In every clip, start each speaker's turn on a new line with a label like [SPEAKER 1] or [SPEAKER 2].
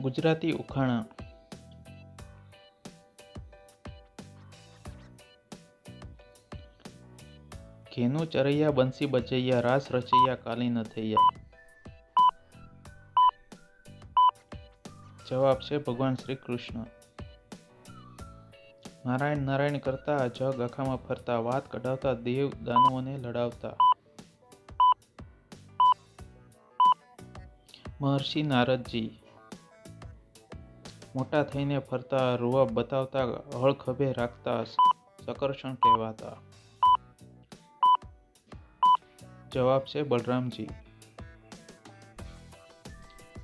[SPEAKER 1] ગુજરાતી ઉખાણા. ઘેનું ચરૈયા બંસી બચૈયા રાસ રચૈયા, કાલી ન થૈયા. જવાબ છે ભગવાન શ્રી કૃષ્ણ. નારાયણ નારાયણ કરતા જગ આખામાં ફરતા, વાત કઢાવતા, દેવ દાનવોને લડાવતા. મહર્ષિ નારદજી મોટા થઈને ફરતા રૂવા બતાવતા હળખભે રાખતા સકર્ષણ કહેવાતા. જવાબ છે બલરામજી.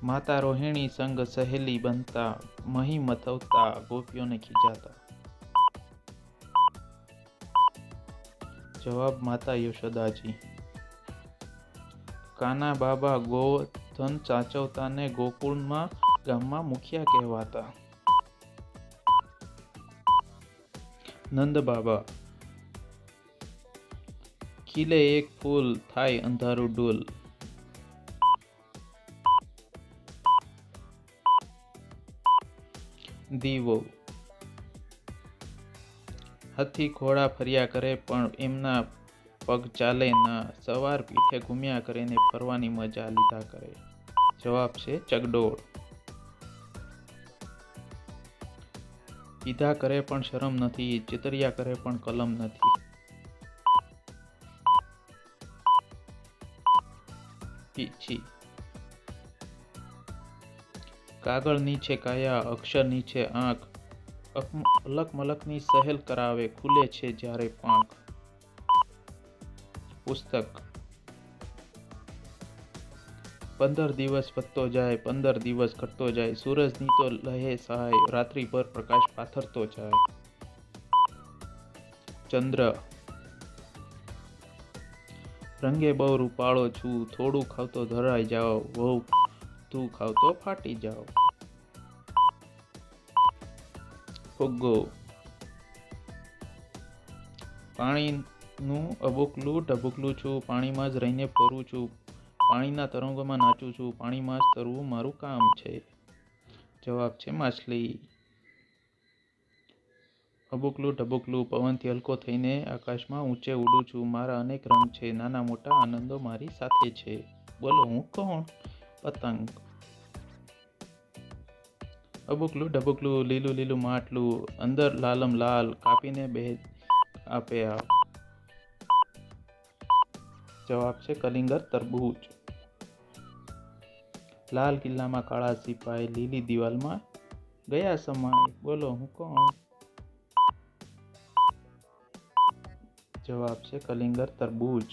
[SPEAKER 1] માતા રોહિણી સંગ સહેલી બનતા, મહી મથવતા ગોપીઓને ખીજાતા. જવાબ માતા યશોદાજી. કાના બાબા ગોધન સાચવતા ને ગોકુળમાં ગામમાં મુખિયા કહેવાતા. નંદ બાબા. ખીલે એક ફૂલ, થાય અંધારું ડોલ. દીવો. હાથી ઘોડા ફર્યા કરે, પણ એમના પગ ચાલે ના. સવાર પીઠે ઘૂમ્યા કરે ને ફરવાની મજા લીધા કરે. જવાબ છે ચગડોળ. પીધા કરે પણ શરમ નથી, ચિતરિયા કરે પણ કલમ નથી. કાગળ નીચે કાયા, અક્ષર નીચે આંખ. અલક મલકની સહેલ કરાવે, ખુલે છે જ્યારે પાંખ. પુસ્તક પંદર દિવસ વધતો જાય, પંદર દિવસ ઘટતો જાય સૂરજની તો લહે સહાય, રાત્રિભર પ્રકાશ પાથરતો જાય. ચંદ્ર. રંગે બહુ રૂપાળો છું, થોડું ખાવતો ધરાઈ જાઓ બહુ તું ખાવતો ફાટી જાઓ. ફુગ્ગો. પાણીનું અબુકલું ઢબુકલું છું, પાણીમાં જ રહીને ફરું છું. પાણીના તરંગોમાં નાચું છું. પાણીમાં જ તરવું મારું કામ છે. જવાબ છે માછલી. અબુકલું ઢબુકલું, પવનથી હલકો થઈને આકાશમાં ઊંચે ઉડું છું. મારા અનેક રંગ છે. નાના મોટા આનંદો મારી સાથે છે. બોલો, હું કોણ? પતંગ. અબુકલું ઢબુકલું, લીલું લીલું માટલું, અંદર લાલમ લાલ કાપીને બે આપે આવ. જવાબ છે કલિંગર તરબૂચ. લાલ કિલ્લામાં કાળા સિપાહી લીલી દિવાલમાં ગયા સમય, બોલો, હું કોણ? જવાબ છે કલિંગર તરબૂચ.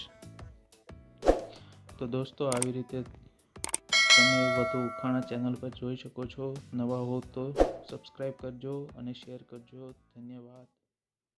[SPEAKER 1] તો દોસ્તો, આવી રીતે તમે વધુ ઉખાણા ચેનલ પર જોઈ શકો છો. નવા હો તો સબસ્ક્રાઈબ કરજો અને શેર કરજો. ધન્યવાદ.